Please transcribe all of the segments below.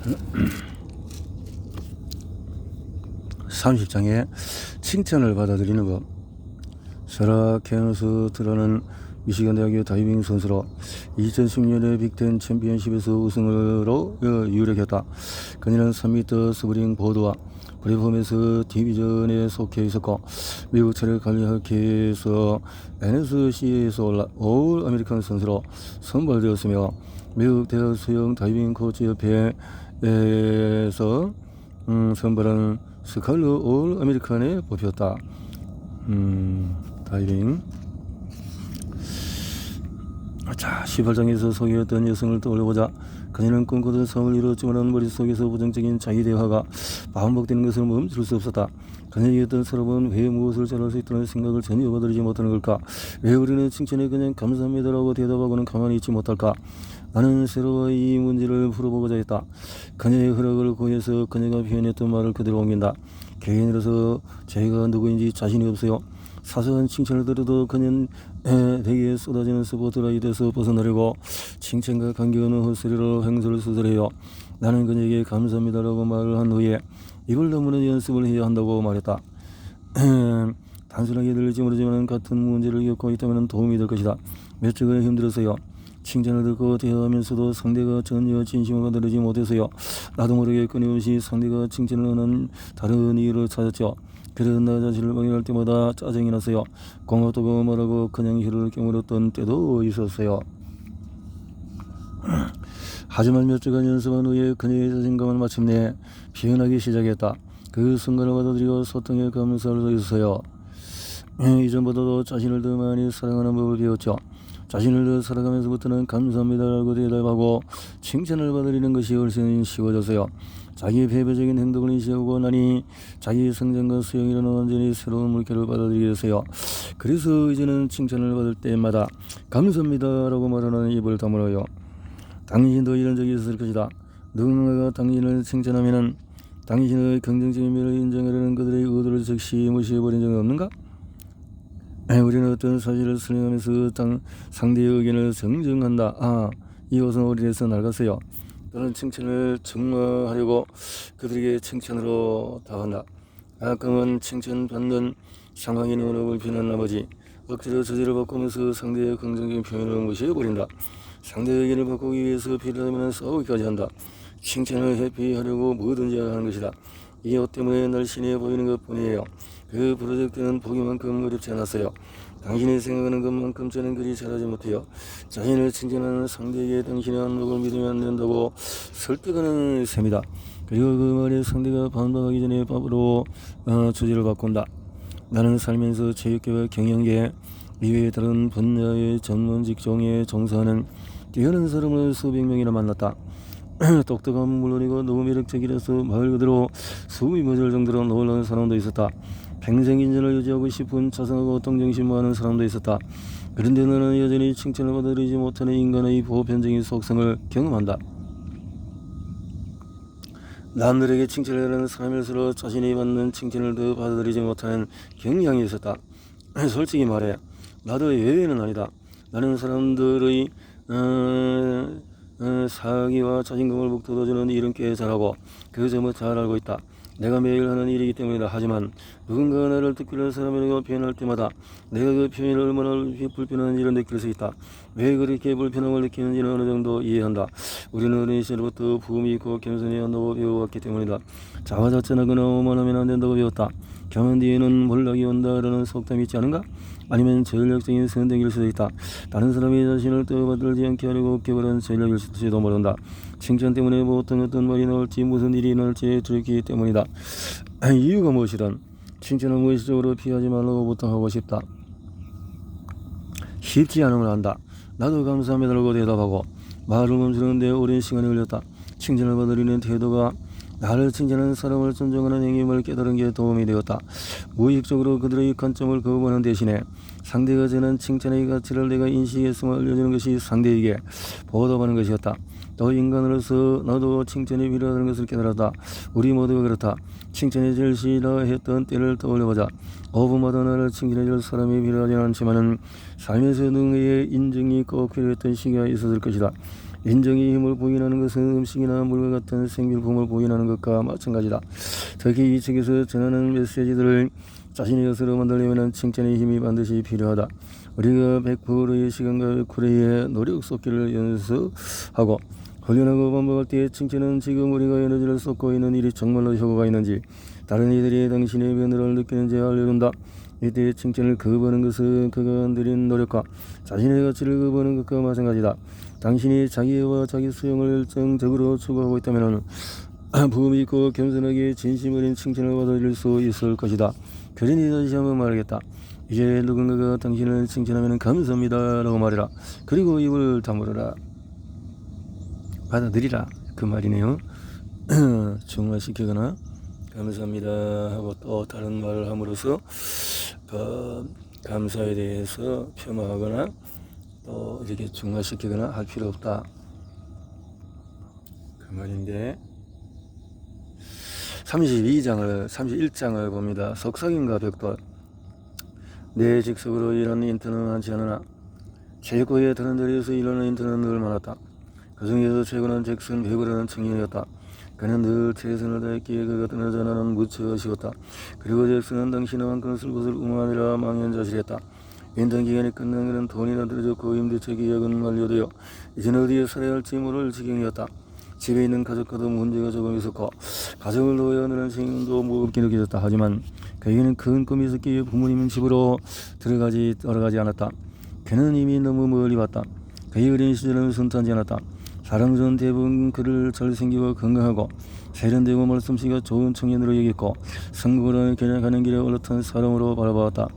30장에 칭찬을 받아들이는 것. 세라 케너스 트라는 미시간 대학의 다이빙 선수로 2010년에 빅텐 챔피언십에서 우승으로 어, 유력했다. 그녀는 3m 스프링 보드와 프리폼에서 디비전에 속해 있었고 미국 체력 관리 학회에서 NSC에서 올라 올 아메리칸 선수로 선발되었으며 미국 대학 수영 다이빙 코치 협회에서 음, 선발한 스칼러 올 아메리칸에 뽑혔다. 음, 다이빙. 자, 18장에서 소개했던 여성을 떠올려보자. 그녀는 꿈꾸던 성을 이루었지만 머릿속에서 부정적인 자기 대화가 반복되는 것을 멈출 수 없었다. 그녀의 어떤 사람은 왜 무엇을 잘할 수 있다는 생각을 전혀 받아들이지 못하는 걸까? 왜 우리는 칭찬에 그냥 감사합니다라고 대답하고는 가만히 있지 못할까? 나는 새로워 이 문제를 풀어보고자 했다. 그녀의 허락을 구해서 그녀가 표현했던 말을 그대로 옮긴다. 개인으로서 제가 누구인지 자신이 없어요. 사소한 칭찬을 들어도 그녀는 대기에 쏟아지는 스포트라이트에서 벗어나려고 칭찬과 관계없는 헛소리로 행설을 수설해요. 나는 그녀에게 감사합니다라고 말을 한 후에 입을 다무는 연습을 해야 한다고 말했다. 단순하게 들릴지 모르지만 같은 문제를 겪고 있다면 도움이 될 것이다. 몇 주간 힘들었어요. 칭찬을 듣고 대화하면서도 상대가 전혀 진심을 받아들이지 못해서요. 나도 모르게 끊임없이 상대가 칭찬을 하는 다른 이유를 찾았죠. 그래서 나 자신을 방해할 때마다 짜증이 났어요. 고맙다고 말하고 그냥 혀를 깨물었던 때도 있었어요. 하지만 몇 주간 연습한 후에 그녀의 자신감은 마침내 피어나기 시작했다. 그 순간을 받아들이고 소통에 감사할 수 있어요. 이전보다도 자신을 더 많이 사랑하는 법을 배웠죠. 자신을 더 살아가면서부터는 감사합니다라고 대답하고 칭찬을 받아들이는 것이 훨씬 쉬워졌어요. 자기의 배배적인 행동을 인식하고 나니 자기의 성장과 수용이라는 완전히 새로운 물결을 받아들이게 됐어요. 그래서 이제는 칭찬을 받을 때마다 감사합니다라고 말하는 입을 다물어요. 당신도 이런 적이 있을 것이다. 누군가가 당신을 칭찬하면은 당신의 긍정적인 면을 인정하려는 그들의 의도를 즉시 무시해버린 적은 없는가? 우리는 어떤 사실을 설명하면서 당, 상대의 의견을 정정한다. 아, 이것은 어디에서 낡았어요. 또는 칭찬을 증명하려고 그들에게 칭찬으로 다가간다. 가끔은 칭찬받는 상황의 능력을 비난 나머지 억지로 저지를 바꾸면서 상대의 긍정적인 표현을 무시해버린다. 상대의 의견을 바꾸기 위해서 필요하면 싸우기까지 한다. 칭찬을 회피하려고 뭐든지 하는 것이다. 옷 때문에 날씬해 보이는 것 뿐이에요. 그 프로젝트는 보기만큼 어렵지 않았어요. 당신이 생각하는 것만큼 저는 그리 잘하지 못해요. 자신을 칭찬하는 상대에게 당신의 안목을 믿으면 안 된다고 설득하는 셈이다. 그리고 그 말에 상대가 반박하기 전에 밥으로 어, 주제를 바꾼다. 나는 살면서 체육계와 경영계 이외의 다른 분야의 전문 직종에 종사하는 뛰어난 사람을 수백 명이나 만났다. 똑똑한 물론이고 너무 매력적이라서 말 그대로 숨이 멎을 정도로 놀라운 사람도 있었다. 평생 인연을 유지하고 싶은 자상하고 동정심 많은 사람도 있었다. 그런데 너는 여전히 칭찬을 받아들이지 못하는 인간의 보편적인 속성을 경험한다. 남들에게 칭찬을 하는 사람일수록 자신이 받는 칭찬을 더 받아들이지 못하는 경향이 있었다. 솔직히 말해, 나도 예외는 아니다. 나는 사람들의 어, 어, 사기와 자신감을 북돋아주는 일은 꽤 잘하고 그 점을 잘 알고 있다. 내가 매일 하는 일이기 때문이다. 하지만 누군가가 나를 듣기를 사람이라고 표현할 때마다 내가 그 표현을 얼마나 불편한지를 느낄 수 있다. 왜 그렇게 불편함을 느끼는지는 어느 정도 이해한다. 우리는 어린 시절부터 부음이 있고 겸손해야 한다고 배워왔기 때문이다. 자화자찬하거나 오만하면 안 된다고 배웠다. 겸한 뒤에는 몰락이 온다라는 속담이 있지 않은가? 아니면 전략적인 선택일 수도 있다. 다른 사람이 자신을 떠받들지 않게 하려고 개발한 전략일지도 모른다. 칭찬 때문에 보통 어떤 말이 나올지 무슨 일이 나올지 두렵기 때문이다. 이유가 무엇이든 칭찬은 무의식적으로 피하지 말라고 부탁하고 싶다. 쉽지 않음을 안다. 나도 감사합니다라고 대답하고 말을 멈추는데 오랜 시간이 걸렸다. 칭찬을 받으려는 태도가 나를 칭찬하는 사람을 존중하는 행위임을 깨달은 게 도움이 되었다. 무의식적으로 그들의 관점을 거부하는 대신에 상대가 전한 칭찬의 가치를 내가 인식했음을 알려주는 것이 상대에게 보답하는 것이었다. 또 인간으로서 나도 칭찬이 필요하다는 것을 깨달았다. 우리 모두가 그렇다. 칭찬이 제일 싫어했던 때를 떠올려보자. 5분마다 나를 칭찬해 줄 사람이 필요하지 않지만은 살면서 누군가의 인정이 꼭 필요했던 시기가 있었을 것이다. 인정의 힘을 부인하는 것은 음식이나 물과 같은 생필품을 부인하는 것과 마찬가지다. 특히 이 책에서 전하는 메시지들을 자신의 것으로 만들려면 칭찬의 힘이 반드시 필요하다. 우리가 100%의 시간과 100%의 노력 쏟기를 연습하고 훈련하고 반복할 때 칭찬은 지금 우리가 에너지를 쏟고 있는 일이 정말로 효과가 있는지 다른 이들이 당신의 변화를 느끼는지 알려준다. 이때 칭찬을 거부하는 것은 그가 들인 노력과 자신의 가치를 거부하는 것과 마찬가지다. 당신이 자기와 자기 수용을 열정적으로 추구하고 있다면 부음이 있고 겸손하게 진심 어린 칭찬을 받아들일 수 있을 것이다. 그러니 다시 한번 말하겠다. 이제 누군가가 당신을 칭찬하면 감사합니다 라고 말해라. 그리고 입을 다물어라. 받아들이라. 그 말이네요. 중화시키거나 감사합니다 하고 또 다른 말을 함으로써 그 감사에 대해서 폄하하거나 또 이렇게 중화시키거나 할 필요 없다. 그 말인데 32장을 31장을 봅니다. 석상인가 벽돌 내 직속으로 일하는 인턴은 많지 않으나 최고의 자리에서 일하는 인턴은 늘 많았다. 그 중에서 최고는 잭슨 베브라는 청년이었다. 그는 늘 최선을 다했기에 그가 떠나자 나는 무척 아쉬웠다. 그리고 잭슨은 것을 것을 응원하느라 망연자실했다. 인턴 기간이 끝난 그는 돈이나 들어졌고 임대차 계약은 완료되어 이제는 어디에 살아야 할지 모를 지경이었다. 집에 있는 가족과도 문제가 조금 있었고 가족을 놓아야 하는 생각도 무겁게 느껴졌다. 하지만 그에게는 큰 꿈이 있었기에 부모님은 집으로 들어가지 돌아가지 않았다. 그는 이미 너무 멀리 왔다. 그의 어린 시절은 순탄지 않았다. 사람들은 대부분 그를 잘생기고 건강하고 세련되고 말씀씨가 좋은 청년으로 여겼고 성공을 겨냥하는 길에 올라탄 사람으로 바라보았다.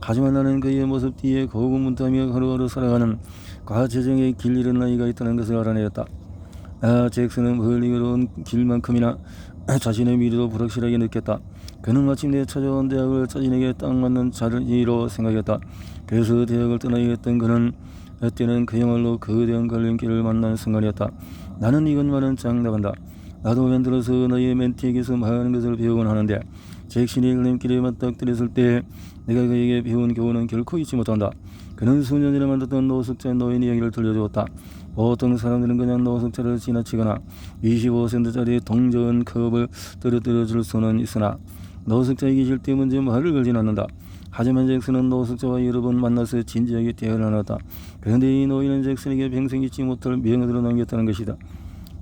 하지만 나는 그의 모습 뒤에 고군분투하며 하루하루 살아가는 과재정의 길 잃은 나이가 있다는 것을 알아내었다. 아, 잭슨은 걸어온 길만큼이나 자신의 미래도 불확실하게 느꼈다. 그는 마침내 찾아온 대학을 자신에게 딱 맞는 자리로 생각했다. 그래서 대학을 떠나야 했던 그는 그 때는 그야말로 거대한 갈림길을 만난 순간이었다. 나는 이것만은 짱 나간다. 나도 만들어서 너의 멘티에게서 많은 것을 배우곤 하는데 잭슨이 갈림길에 맞닥뜨렸을 때 내가 그에게 배운 교훈은 결코 잊지 못한다. 그는 수년이나 만났던 노숙자 노인 이야기를 들려주었다. 보통 사람들은 그냥 노숙자를 지나치거나 25센트짜리 동전 컵을 떨어뜨려 줄 수는 있으나 노숙자에게 절대 문제 말을 걸진 않는다. 하지만 잭슨은 노숙자와 여러 번 만나서 진지하게 대화를 나눴다. 그런데 이 노인은 잭슨에게 평생 잊지 못할 명언으로 남겼다는 것이다.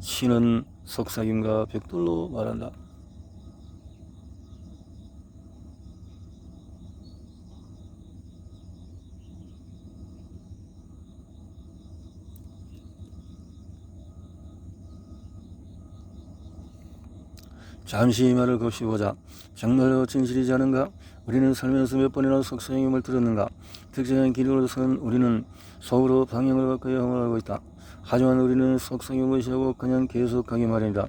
신은 속삭임과 벽돌로 말한다. 잠시 이 말을 곱씹어보자. 정말로 진실이지 않은가? 우리는 살면서 몇 번이나 속삭임을 들었는가? 특정한 기류로선 우리는 속으로 방향을 바꿔야 함을 알고 있다. 하지만 우리는 속삭임을 무시하고 그냥 계속하기 마련이다.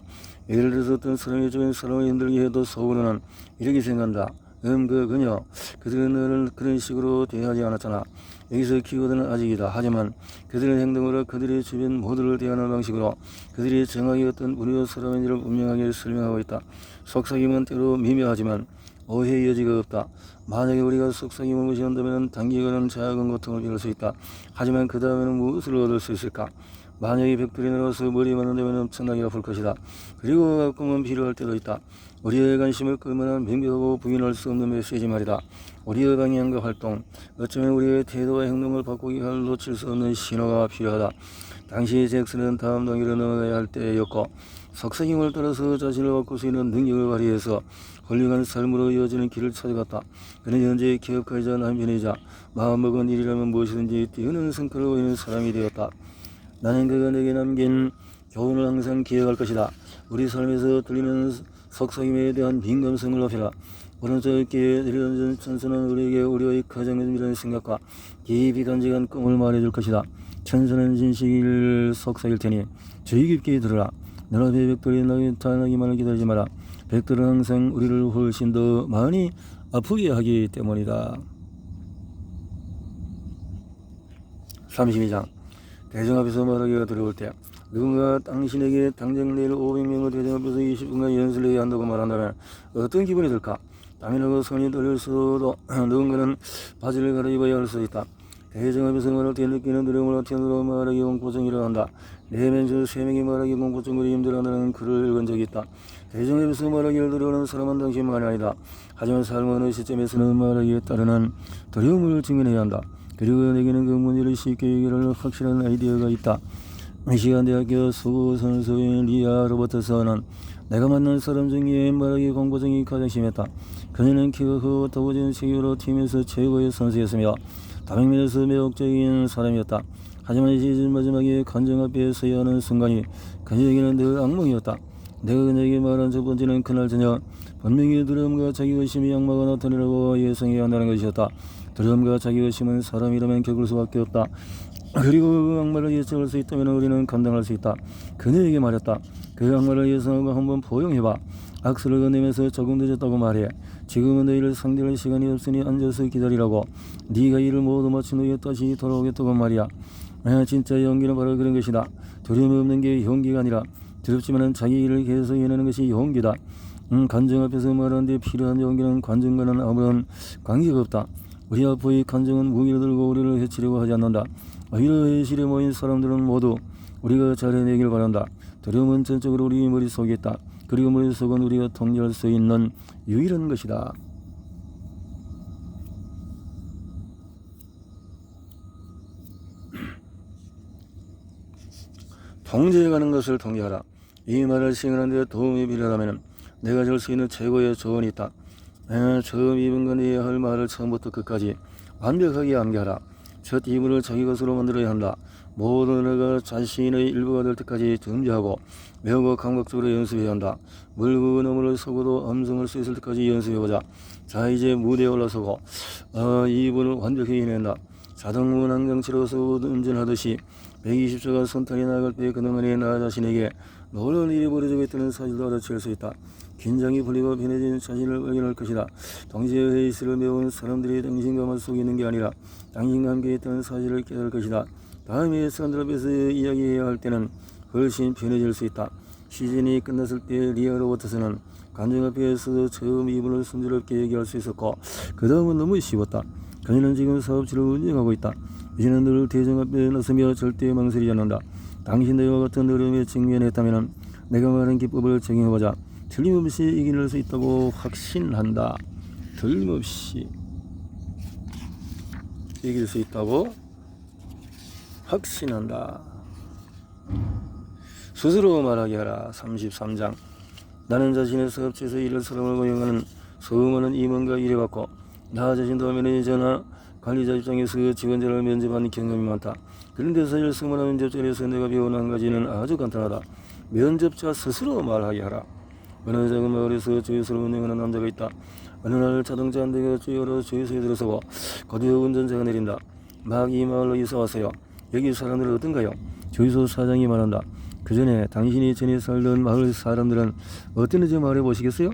예를 들어서 어떤 사람이 주변 사람을 힘들게 해도 속으로는 이렇게 생각한다. 음, 그, 그녀. 그들은 너를 그런 식으로 대하지 않았잖아. 여기서 키워드는 아직이다. 하지만 그들의 행동으로 그들의 주변 모두를 대하는 방식으로 그들이 정확히 어떤 우리의 사람인지를 분명하게 설명하고 있다. 속삭임은 때로 미묘하지만 오해의 여지가 없다. 만약에 우리가 속삭임을 무시한다면 단기간은 작은 고통을 겪을 수 있다. 하지만 그 다음에는 무엇을 얻을 수 있을까? 만약에 벽돌이 내려서 머리 맞는다면 엄청나게 아플 것이다. 그리고 가끔은 필요할 때도 있다. 우리의 관심을 끌만한 명백하고 부인할 수 없는 메시지 말이다. 우리의 방향과 활동, 어쩌면 우리의 태도와 행동을 바꾸기 위해 놓칠 수 없는 신호가 필요하다. 당시 잭슨은 다음 단계로 넘어가야 할 때였고 석사김을 따라서 자신을 바꿀 수 있는 능력을 발휘해서 훌륭한 삶으로 이어지는 길을 찾아갔다. 그는 현재 기업가이자 남편이자 마음먹은 일이라면 무엇이든지 뛰어난 성과를 보이는 사람이 되었다. 나는 그가 내게 남긴 교훈을 항상 기억할 것이다. 우리 삶에서 들리는 석사김에 대한 민감성을 높여라. 오른쪽에 내려앉은 천사는 우리에게 우리의 가정이라는 생각과 깊이 간직한 꿈을 말해줄 것이다. 천사는 진실을 속삭일 테니 주의 깊게 들으라. 너 앞에 벽돌이 나타나기만을 기다리지 마라. 벽돌은 항상 우리를 훨씬 더 많이 아프게 하기 때문이다. 32장 대정 앞에서 말하기가 두려울 때 누군가 당신에게 당장 내일 500명을 대정 앞에서 20분간 연설을 해야 한다고 말한다면 어떤 기분이 들까? 땀이 나고 손이 떨릴 수도 누군가는 바지를 갈아입어야 할 수 있다. 대정 앞에서 말할 때 느끼는 두려움을 어떻게 말하기 온 고정이 일어난다. 내면 저세 명이 말하기 공포증으로 힘들어하는 글을 읽은 적이 있다. 대중에 비해서 말하기를 두려워하는 사람은 당신만이 아니다. 하지만 삶의 어느 시점에서는 말하기에 따르는 두려움을 증명해야 한다. 그리고 내게는 그 문제를 쉽게 해결할 확실한 아이디어가 있다. 미시간 대학교 수선수인 리아 로버트서는 내가 만난 사람 중에 말하기 공포증이 가장 심했다. 그녀는 키가 크고 더워진 체격으로 팀에서 최고의 선수였으며 다백면에서 매혹적인 사람이었다. 하지만 시즌 마지막에 관중 앞에 서야 하는 순간이 그녀에게는 늘 악몽이었다. 내가 그녀에게 말한 첫 번째는 그날 저녁 분명히 두려움과 자기 의심이 악마가 나타내라고 예상해야 한다는 것이었다. 두려움과 자기 의심은 사람 이라면 겪을 수밖에 없다. 그리고 그 악마를 예측할 수 있다면 우리는 감당할 수 있다. 그녀에게 말했다. 그 악마를 예상하고 한번 포용해봐. 악수를 건네면서 조금 늦었다고 말해. 지금은 너희를 상대할 시간이 없으니 앉아서 기다리라고. 네가 일을 모두 마친 후에 다시 돌아오겠다고 말이야. 아, 진짜 용기는 바로 그런 것이다. 두려움 없는 게 용기가 아니라 두렵지만은 자기 일을 계속 해내는 것이 용기다. 음, 관중 앞에서 말하는데 필요한 용기는 관중과는 아무런 관계가 없다. 우리 앞의 관중은 무기를 들고 우리를 해치려고 하지 않는다. 오히려 회실에 모인 사람들은 모두 우리가 잘 해내길 바란다. 두려움은 전적으로 우리 머릿속에 있다. 그리고 머릿속은 우리가 통제할 수 있는 유일한 것이다. 통제해 가는 것을 통제하라. 이 말을 시행하는 데 도움이 필요하다면 내가 줄 수 있는 최고의 조언이 있다. 에, 처음 입은 건해야 할 말을 처음부터 끝까지 완벽하게 암기하라. 첫 이문을 자기 것으로 만들어야 한다. 모든 언어가 자신의 일부가 될 때까지 준비하고 매우고 감각적으로 연습해야 한다. 물고 너머를 서고도 음성을 수 있을 때까지 연습해보자. 자 이제 무대에 올라서고 어, 이분을 완벽히 해낸다. 자동문 항정치로서 운전하듯이 120초가 선탄이 나갈 때 그동안에 나 자신에게 놀라운 일이 벌어지고 있다는 사실도 알아챌 수 있다. 긴장이 풀리고 편해진 자신을 발견할 것이다. 동시에 회의실을 메운 사람들이 당신과만 속에 있는 게 아니라 당신과 함께 있다는 사실을 깨달을 것이다. 다음에 사람들 앞에서 이야기해야 할 때는 훨씬 편해질 수 있다. 시즌이 끝났을 때 리아 로버트스는 관중 앞에서 처음 이분을 순조롭게 얘기할 수 있었고 그 다음은 너무 쉬웠다. 그녀는 지금 사업체를 운영하고 있다. 이제는 늘 대중 앞에 나서며 절대 망설이지 않는다. 당신 내와 같은 어려움에 직면했다면 내가 말한 기법을 적용해보자. 틀림없이 이겨낼 수 있다고 확신한다. 틀림없이 이길 수 있다고 확신한다. 스스로 말하게 하라. 33장. 나는 자신의 사업체에서 일할 사람을 고용하는 수많은 임원과 일해봤고 나 자신도 매니저나 관리자 입장에서 직원들을 면접한 경험이 많다. 그런데 사실 수많은 면접자리에서 내가 배운 한 가지는 아주 간단하다. 면접자 스스로 말하게 하라. 어느 작은 마을에서 주유소를 운행하는 남자가 있다. 어느 날 자동차 한 대가 주유하러 주유소에 들어서고 거기에 운전자가 내린다. 막 이 마을로 이사 왔어요. 여기 사람들 어떤가요? 주유소 사장이 말한다. 그 전에 당신이 전에 살던 마을 사람들은 어땠는지 말해 보시겠어요?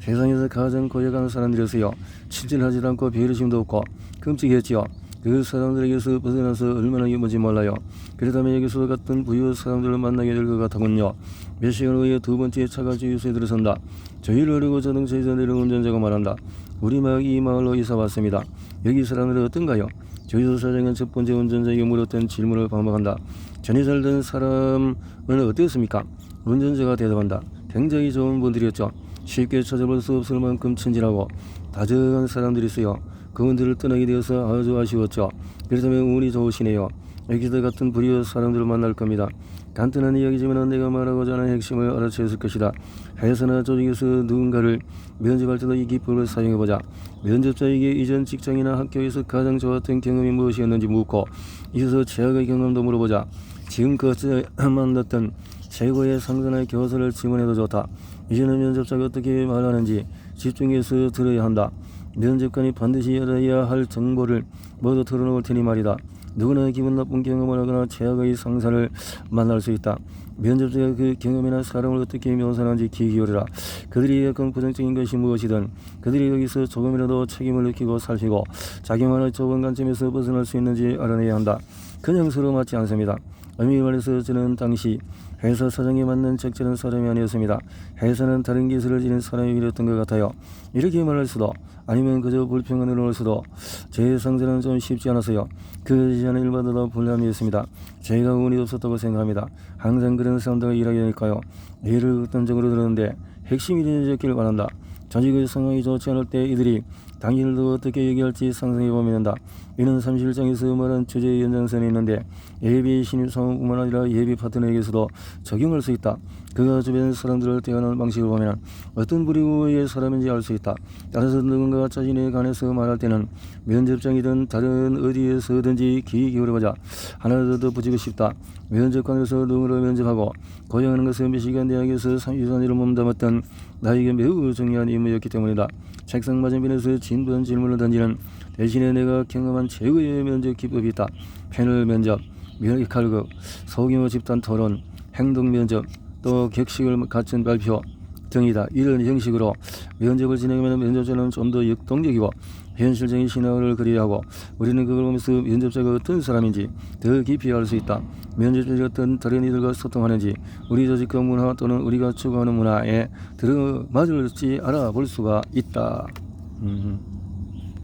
세상에서 가장 고약한 사람들이었어요. 친절하지 않고 배려심도 없고 끔찍했지요. 그 사람들에게서 벗어나서 얼마나 기쁜지 몰라요. 그렇다면 여기서 같은 부유 사람들을 만나게 될 것 같더군요. 몇 시간 후에 두 번째 차가 주유소에 들어선다. 저희를 어리고 자동차에서 내려온 운전자가 말한다. 우리 막이 마을로 이사 왔습니다. 여기 사람들은 어떤가요? 주유소 사장은 첫 번째 운전자에게 물었던 질문을 반복한다. 전에 살던 사람은 어땠습니까? 운전자가 대답한다. 굉장히 좋은 분들이었죠. 쉽게 찾아볼 수 없을 만큼 친절하고 다정한 사람들이었어요. 그분들을 떠나게 되어서 아주 아쉬웠죠. 그렇다면 운이 좋으시네요. 여기서 같은 불의의 사람들을 만날 겁니다. 간단한 이야기지만 내가 말하고자 하는 핵심을 알아채었을 것이다. 회사나 조직에서 누군가를 면접할 때도 이 기법을 사용해보자. 면접자에게 이전 직장이나 학교에서 가장 좋았던 경험이 무엇이었는지 묻고 이어서 최악의 경험도 물어보자. 지금까지 만났던 최고의 상사나 교사를 지원해도 좋다. 이제는 면접자가 어떻게 말하는지 집중해서 들어야 한다. 면접관이 반드시 알아야 할 정보를 모두 털어놓을 테니 말이다. 누구나 기분 나쁜 경험을 하거나 최악의 상사를 만날 수 있다. 면접자가 그 경험이나 사람을 어떻게 묘사하는지 귀 기울여라. 그들이 약간 부정적인 것이 무엇이든 그들이 여기서 조금이라도 책임을 느끼고 살피고 자기만의 좁은 관점에서 벗어날 수 있는지 알아내야 한다. 그냥 서로 맞지 않습니다. 엄밀히 말해서 저는 당시 회사 사정에 맞는 적절한 사람이 아니었습니다. 회사는 다른 기술을 지닌 사람이 필요했던 것 같아요. 이렇게 말할 수도 아니면 그저 불평을 할 수도 제 상사는 좀 쉽지 않았어요. 그 시간에 일받아도 불남이었습니다. 제가 운이 없었다고 생각합니다. 항상 그런 사람들과 일하게 되니까요. 예를 극단적으로 들었는데 핵심이 되었기를 바란다. 조직의 상황이 좋지 않을 때 이들이 더 어떻게 얘기할지 상상해 보면 된다. 이는 삼실장에서 말한 주제의 연장선에 있는데 예비 신입 사원뿐만 아니라 예비 파트너에게서도 적용할 수 있다. 그가 주변 사람들을 대하는 방식을 보면 어떤 부류의 사람인지 알 수 있다. 따라서 누군가가 자신에 관해서 말할 때는 면접장이든 다른 어디에서든지 귀 기울여보자. 하나 더 덧붙이고 싶다. 면접관에서 누구를 면접하고 고용하는 것은 미시간 대학에서 30년을 몸담았던 나에게 매우 중요한 임무였기 때문이다. 책상 맞은편에서 진부한 질문을 던지는 대신에 내가 경험한 최고의 면접 기법이 있다. 패널 면접, 면역 칼국, 소규모 집단 토론, 행동 면접, 또 격식을 갖춘 발표 등이다. 이런 형식으로 면접을 진행하면 면접자는 좀 더 역동적이고 현실적인 신앙을 그리하고 우리는 그걸 보면서 면접자가 어떤 사람인지 더 깊이 알 수 있다. 면접자가 어떤 다른 이들과 소통하는지 우리 조직과 문화 또는 우리가 추구하는 문화에 들어맞을지 알아볼 수가 있다. 음.